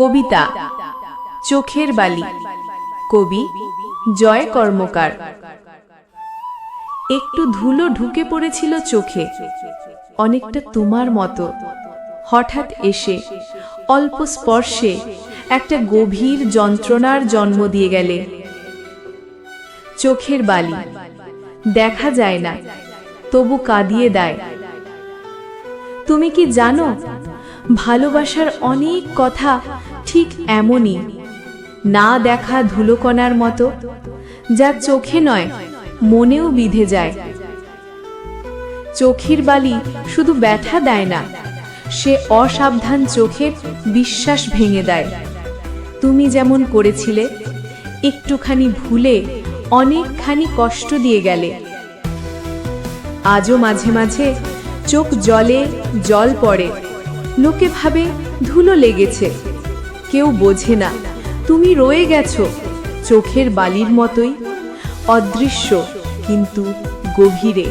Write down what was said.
কবিতা, চোখের বালি। কবি, জয় কর্মকার। একটু ধুলো ঢুকে পড়েছিল চোখে, অনেকটা তোমার মতো। হঠাৎ এসে, অল্প স্পর্শে একটা গভীর যন্ত্রণার জন্ম দিয়ে গেলে। চোখের বালি, দেখা যায় না, তবু কাঁদিয়ে দেয়। তুমি কি জানো, ভালোবাসার অনেক কথা ঠিক এমনই। না দেখা ধুলোকণার মতো, যা চোখে নয়, মনেও বিধে যায়। চোখের বালি শুধু ব্যথা দেয় না, সে অসাবধান চোখের বিশ্বাস ভেঙে দেয়। তুমি যেমন করেছিলে, একটুখানি ভুলে অনেকখানি কষ্ট দিয়ে গেলে। আজও মাঝে মাঝে চোখ জলে জল পড়ে, লোকে ভাবে ধুলো লেগেছে। কেউ বোঝে না। তুমি রয়ে গেছ চোখের বালির মতোই অদৃশ্য কিন্তু গভীরে।